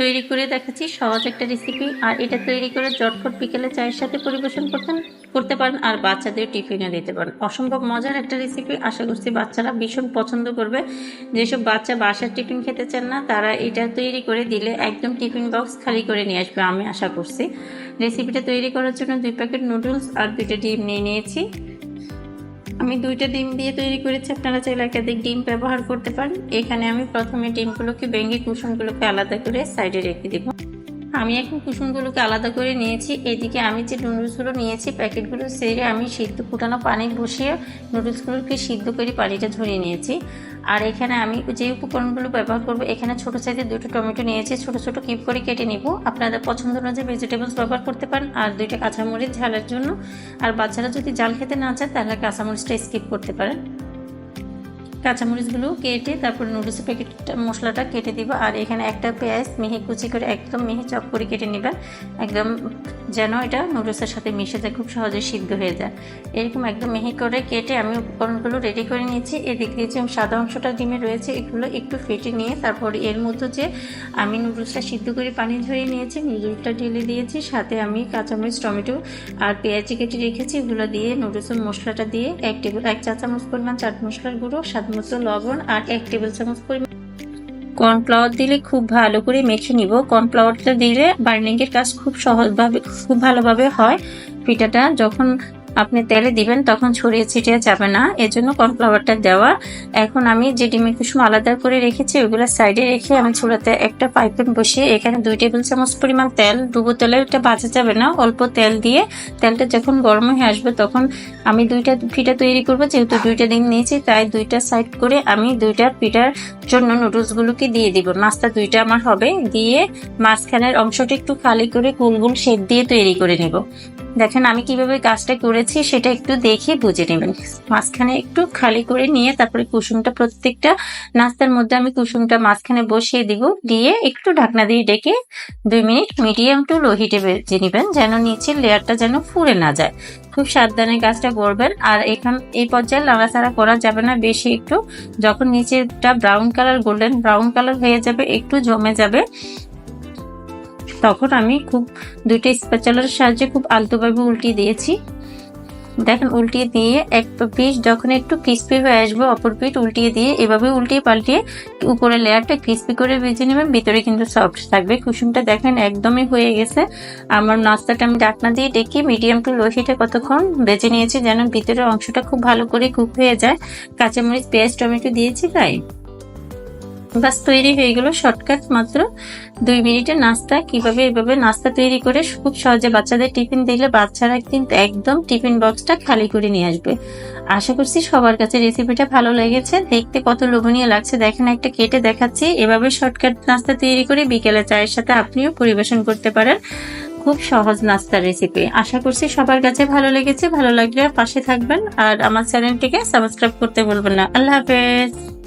তৈরি করে দেখাচ্ছি। সহজ একটা রেসিপি আর এটা তৈরি করে জটফট বিকেলে চায়ের সাথে পরিবেশন করতেন, করতে পারেন। আর বাচ্চাদের টিফিনে দিতে পারেন। অসম্ভব মজার একটা রেসিপি আশা করছি বাচ্চারা ভীষণ পছন্দ করবে। যেসব বাচ্চা বাসার টিফিন খেতে চান না, তারা এটা তৈরি করে দিলে একদম টিফিন বক্স খালি করে নিয়ে আসবে, আমি আশা করছি। রেসিপিটা তৈরি করার জন্য দুই প্যাকেট নুডলস আর দুইটা ডিম নিয়ে নিয়েছি। আমি দুইটা ডিম দিয়ে তৈরি করেছি, আপনারা চাইলে একাধিক ডিম ব্যবহার করতে পারেন। এখানে আমি প্রথমে ডিমগুলোকে ভেঙে কুসুমগুলোকে আলাদা করে সাইডে রেখে দিব। আমি এখন কুসুমগুলোকে আলাদা করে নিয়েছি। এদিকে আমি যে নুডলসগুলো নিয়েছি, প্যাকেটগুলো সেরে আমি সিদ্ধ ফুটানো পানি বসিয়ে নুডলসগুলোকে সিদ্ধ করে পানিটা ঝরিয়ে নিয়েছি। আর এখানে আমি যে উপকরণগুলো ব্যবহার করব, এখানে ছোট সাইজের দুটো টমেটো নিয়েছি। ছোট ছোট কিপ করে কেটে নিব। আপনাদের পছন্দ অনুযায়ী ভেজিটেবলস ব্যবহার করতে পারেন। আর দুইটা কাঁচামরিচ ঝালের জন্য। আর বাচ্চারা যদি জাল খেতে না চায়, তাহলে কাঁচামরিচটা স্কিপ করতে পারেন। কাঁচামরিচগুলো কেটে তারপর নুডলসের প্যাকেটটা মশলাটা কেটে দিব। আর এখানে একটা পেঁয়াজ মিহি কুচি করে একদম মিহি চপ করে কেটে নেবেন। একদম যেন এটা নুডলসের সাথে মিশে যায়, খুব সহজে সিদ্ধ হয়ে যায়। এরকম একদম মিহি করে কেটে আমি উপকরণগুলো রেডি করে নিয়েছি। এদিক দিয়ে যে সাদা অংশটা ডিমে রয়েছে, এগুলো একটু ফেটে নিয়ে তারপর এর মধ্যে যে আমি নুডলসটা সিদ্ধ করে পানি ঝরিয়ে নিয়েছি নুডলসটা ঢেলে দিয়েছি। সাথে আমি কাঁচামরিচ, টমেটো আর পেঁয়াজি কেটে রেখেছি, এগুলো দিয়ে নুডলসের মশলাটা দিয়ে এক টেবিল এক চা চামচ পরিমাণ চাট মশলার গুঁড়ো, স্বাদ মতো লবণ আর এক টেবিল চামচ পরিমাণ কর্নফ্লাওয়ার দিলে খুব ভালো করে মেখে নিব। কর্নফ্লাওয়ারটা দিলে বার্নিংয়ের কাজ খুব সহজভাবে, খুব ভালোভাবে হয়। পিঠাটা যখন আপনি তেলে দিবেন, তখন ছড়িয়ে ছিটিয়ে যাবে না। এজন্য কর্নফ্লাওয়ারটা দেওয়া। এখন আমি যে ডিমের কুসুম আলাদা করে রেখেছি, ওইগুলো সাইডে রেখে আমি চুলাতে একটা পাইপেন বসিয়ে, এখানে দুই টেবিল চামচ পরিমাণ তেল ডুবো তেলে এটা বাজা যাবে না, অল্প তেল দিয়ে। তেলটা যখন গরম হয়ে আসবে, তখন আমি দুইটা পিঠা তৈরি করব। যেহেতু দুইটা ডিম নিয়েছি, তাই দুইটা সাইড করে আমি দুইটা পিঠার জন্য নুডলসগুলোকে দিয়ে দিব। নাস্তা দুইটা আমার হবে। দিয়ে মাঝখানের অংশটা একটু খালি করে গোল গোল শেপ দিয়ে তৈরি করে নেব। দেখেন আমি কীভাবে কাজটা করেছি, সেটা একটু দেখে বুঝে নেবেন। মাঝখানে একটু খালি করে নিয়ে তারপরে কুসুমটা প্রত্যেকটা নাস্তার মধ্যে আমি কুসুমটা মাঝখানে বসিয়ে দিব। দিয়ে একটু ঢাকনা দিয়ে ডেকে দুই মিনিট মিডিয়াম টু লো হিটে ভেজে নেবেন, যেন নিচের লেয়ারটা যেন ফুরে না যায়। খুব সাবধানে কাজটা করবেন। আর এখান, এই পর্যায়ে নাড়াচাড়া করা যাবে না, বেশি একটু। যখন নিচেটা brown colour golden brown colour হয়ে যাবে, একটু জমে যাবে, তখন আমি খুব, দুইটা স্পেচালার সাহায্যে খুব আলতোভাবে উল্টি দিয়েছি। দেখেন, উল্টিয়ে দিয়ে এক পিস যখন একটু ক্রিস্পি হয়ে আসবে, অপর পিঠ উল্টিয়ে দিয়ে এভাবে উল্টিয়ে পাল্টিয়ে উপরে লেয়ারটা ক্রিস্পি করে ভেজে নেবেন। ভিতরে কিন্তু সফট থাকবে। কুসুমটা দেখেন, একদমই হয়ে গেছে। আমার নাস্তাটা আমি ডাকনা দিয়ে ডেকে মিডিয়াম টু লো কতক্ষণ ভেজে নিয়েছি যেন ভিতরের অংশটা খুব ভালো করে কুক হয়ে যায়। কাঁচামরিচ পেঁয়াজ টমেটো দিয়েছি তাই। বাস তৈরি হয়ে গেল শর্টকাট মাত্র দুই মিনিটের নাস্তা। কীভাবে এভাবে নাস্তা তৈরি করে খুব সহজে বাচ্চাদের টিফিন দিলে বাচ্চারা কিন্তু একদম টিফিন বক্সটা খালি করে নিয়ে আসবে। আশা করছি সবার কাছে রেসিপিটা ভালো লেগেছে। দেখতে কত লোভনীয় লাগছে। দেখেন, একটা কেটে দেখাচ্ছি। এভাবে শর্টকাট নাস্তা তৈরি করে বিকেলে চায়ের সাথে আপনিও পরিবেশন করতে পারেন। খুব সহজ নাস্তার রেসিপি আশা করছি সবার কাছে ভালো লেগেছে। ভালো লাগলে পাশে থাকবেন। আর আমার চ্যানেলটিকে সাবস্ক্রাইব করতে বলবেন না। আল্লাহ হাফেজ।